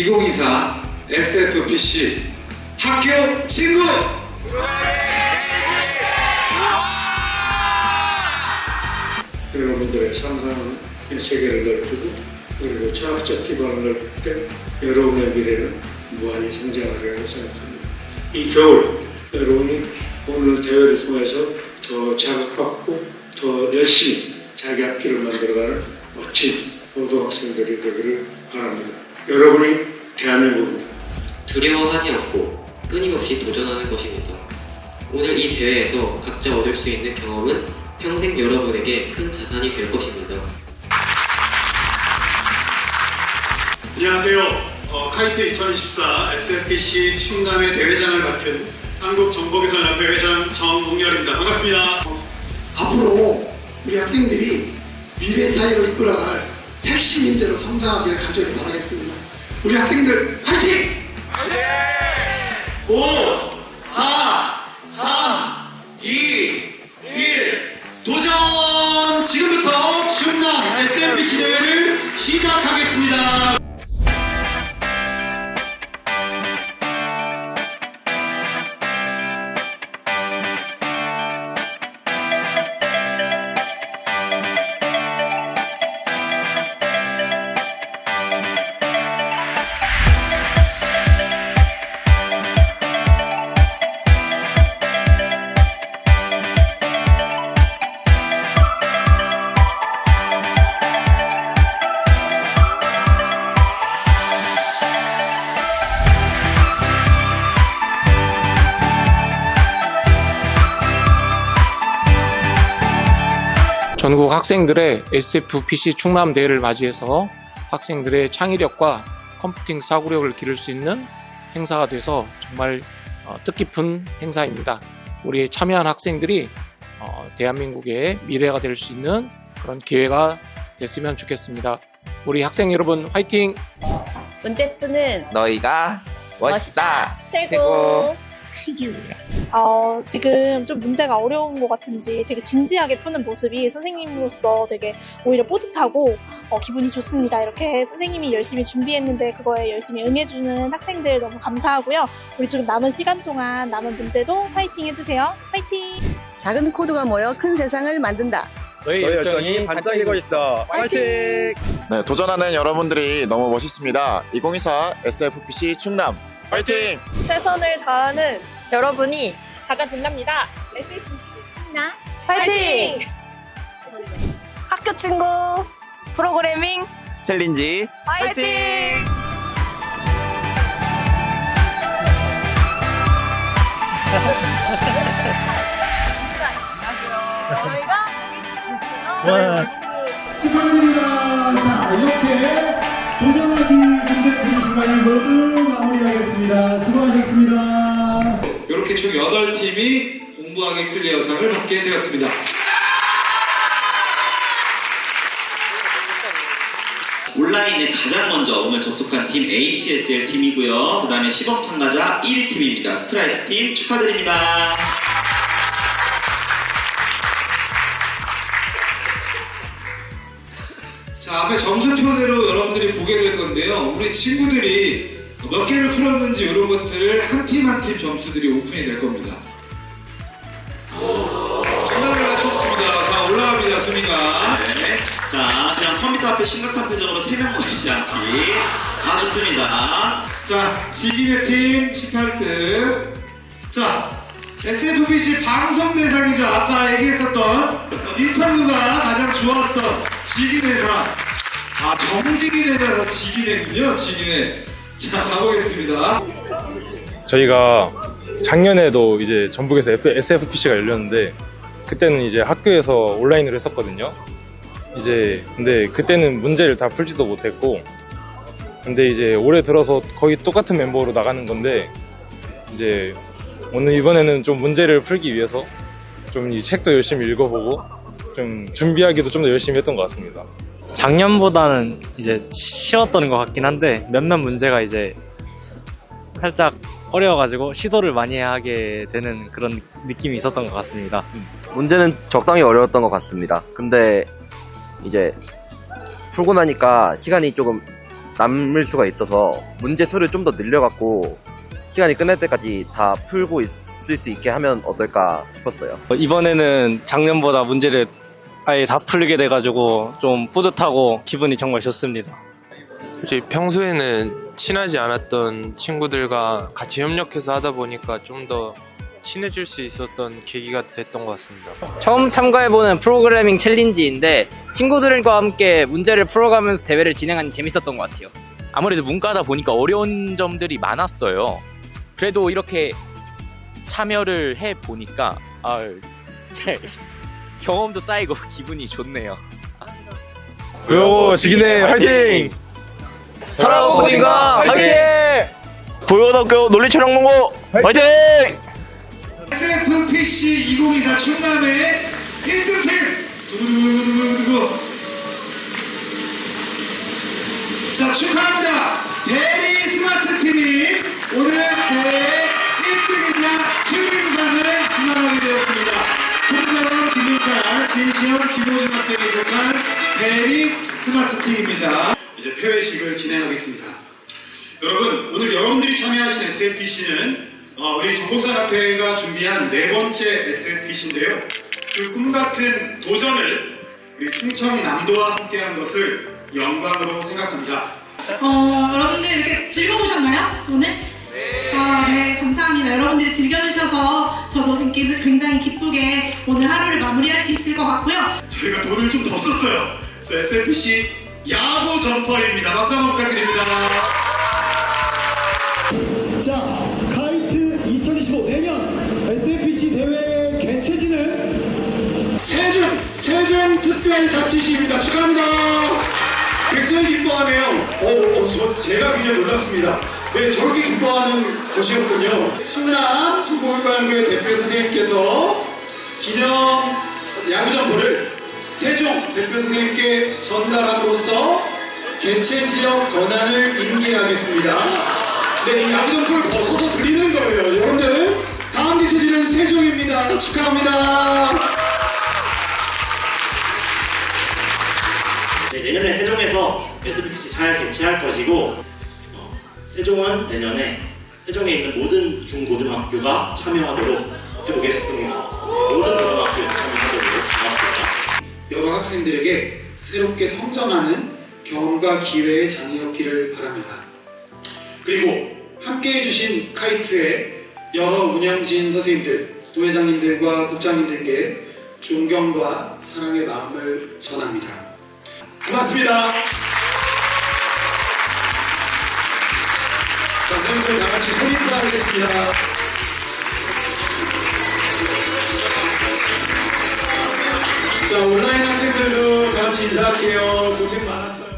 2024 SFPC 학교 친구! 여러분들의 상상의 세계를 넓히고 그리고 철학적 기반을 넓힐 때 여러분의 미래는 무한히 성장하리라고 생각합니다. 이 겨울 여러분이 오늘 대회를 통해서 더 자극받고 더 열심히 자기 학기를 만들어가는 멋진 고등학생들이 되기를 바랍니다. 여러분이 대한민국입니다. 두려워하지 않고 끊임없이 도전하는 것입니다. 오늘 이 대회에서 각자 얻을 수 있는 경험은 평생 여러분에게 큰 자산이 될 것입니다. 안녕하세요. 어, 카이트 2024 SFPC 충남의 대회장을 맡은 한국정보개선협회 회장 정웅열입니다. 반갑습니다. 앞으로 우리 학생들이 미래 사회를 이끌어갈 핵심 인재로 성장하기를 간절히 바라겠습니다. 우리 학생들 화이팅! 5, 4, 3, 2, 1, 도전! 지금부터 충남 SFPC 대회를 시작하겠습니다. 전국 학생들의 SFPC 충남 대회를 맞이해서 학생들의 창의력과 컴퓨팅 사고력을 기를 수 있는 행사가 돼서 정말 어, 뜻깊은 행사입니다. 우리 참여한 학생들이 어, 대한민국의 미래가 될 수 있는 그런 기회가 됐으면 좋겠습니다. 우리 학생 여러분 화이팅! 문제푸는 너희가 멋있다. 최고. 어, 지금 좀 문제가 어려운 것 같은지 되게 진지하게 푸는 모습이 선생님으로서 되게 오히려 뿌듯하고 어, 기분이 좋습니다. 이렇게 선생님이 열심히 준비했는데 그거에 열심히 응해주는 학생들 너무 감사하고요. 우리 지금 남은 시간 동안 남은 문제도 파이팅 해주세요. 파이팅! 작은 코드가 모여 큰 세상을 만든다. 너희 열정이 반짝이고 있어. 파이팅! 네, 도전하는 여러분들이 너무 멋있습니다. 2024 SFPC 충남 화이팅! 최선을 다하는 여러분이 가장 빛납니다. SFC 충남 파이팅! 학교 친구 프로그래밍 챌린지 파이팅! 축하드립니다. 자, 이렇게 도전하기 푸는 시간이 모두 마무리하겠습니다. 수고하셨습니다. 이렇게 총 8팀이 공부하기 클리어상을 받게 되었습니다. 온라인에 가장 먼저 오늘 접속한 팀 HSL 팀이고요. 그 다음에 시범 참가자 1팀입니다. 스트라이크 팀 축하드립니다. 자, 앞에 점수 표대로 여러분들이 보게 될 건데요. 우리 친구들이 몇 개를 풀었는지 이런 것들을 한 팀 한 팀 점수들이 오픈이 될 겁니다. 정답을 맞췄습니다. 자, 올라갑니다, 순위가. 네. 자, 그냥 컴퓨터 앞에 심각한 표정으로 3명 모이지 않기. 아, 좋습니다. 자, 지기네 팀 18등. 자, SFBC 방송 대상이죠. 아까 얘기했었던 인터뷰가 가장 좋았던 지기네상. 아, 정지기네라서 지기네군요. 지기네. 자, 가보겠습니다. 저희가 작년에도 이제 전북에서 SFPC가 열렸는데 그때는 이제 학교에서 온라인으로 했었거든요. 이제 근데 그때는 문제를 다 풀지도 못했고 근데 이제 올해 들어서 거의 똑같은 멤버로 나가는 건데 이제 오늘 이번에는 좀 문제를 풀기 위해서 좀 이 책도 열심히 읽어보고 좀 준비하기도 좀 더 열심히 했던 것 같습니다. 작년보다는 이제 쉬웠던 것 같긴 한데 몇몇 문제가 이제 살짝 어려워가지고 시도를 많이 하게 되는 그런 느낌이 있었던 것 같습니다. 문제는 적당히 어려웠던 것 같습니다. 근데 이제 풀고 나니까 시간이 조금 남을 수가 있어서 문제 수를 좀 더 늘려갖고 시간이 끝날 때까지 다 풀고 있을 수 있게 하면 어떨까 싶었어요. 어, 이번에는 작년보다 문제를 아예 다 풀게 돼가지고 좀 뿌듯하고 기분이 정말 좋습니다. 솔직히 평소에는 친하지 않았던 친구들과 같이 협력해서 하다 보니까 좀 더 친해질 수 있었던 계기가 됐던 것 같습니다. 처음 참가해보는 프로그래밍 챌린지인데 친구들과 함께 문제를 풀어가면서 대회를 진행하니 재밌었던 것 같아요. 아무래도 문과다 보니까 어려운 점들이 많았어요. 그래도 이렇게 참여를 해 보니까 아, 경험도 쌓이고 기분이 좋네요. 구여고 지기네 화이팅! 사랑하고 코딩과 화이팅! 보여학교 논리철학농고 화이팅! SFPC 2024 충남의 1등팀 두구두구두구두구 자 축하합니다 대리 스마트 팀이 오늘 대회 1등이자 최우수상을 수상하게 되었습니다 스마트 팀입니다 이제 폐회식을 진행하겠습니다. 여러분, 오늘 여러분들이 참여하신 SFPC는 우리 전국산업회가 준비한 네 번째 SFPC인데요. 그 꿈 같은 도전을 우리 충청남도와 함께한 것을 영광으로 생각합니다. 어, 여러분들 이렇게 즐거우셨나요? 오늘? 네. 아, 네, 감사합니다. 여러분들이 즐겨주셔서 저도 굉장히 기쁘게 오늘 하루를 마무리할 수 있을 것 같고요. 저희가 돈을 좀 더 썼어요. SFPC 야구 점퍼입니다. 박수 한번 부탁드립니다. 자, 카이트 2025 내년 SFPC 대회 개최지는 세종, 세종특별자치시입니다. 축하합니다. 굉장히 기뻐하네요. 어, 어, 저, 제가 굉장히 놀랐습니다. 네, 저렇게 기뻐하는 곳이었군요. 충남 정보교육관교회 대표 선생님께서 기념 야구점포를 세종 대표 선생님께 전달함으로써 개최 지역 권한을 인계하겠습니다. 네, 이 야구점포를 벗어서 드리는 거예요. 여러분들, 다음 개최지는 세종입니다. 축하합니다. 네, 내년에 세종에서 SBPC 잘 개최할 것이고 어, 세종은 내년에 세종에 있는 모든 중고등학교가 참여하도록 해보겠습니다. 학생들에게 새롭게 성장하는 경험과 기회의 장이었기를 바랍니다. 그리고 함께 해주신 카이트의 여러 운영진 선생님들, 부회장님들과 국장님들께 존경과 사랑의 마음을 전합니다. 고맙습니다. 자, 선생님들 다 같이 손 인사하겠습니다. 자, 온라인 학생들도 다 같이 인사할게요. 고생 많았습니다.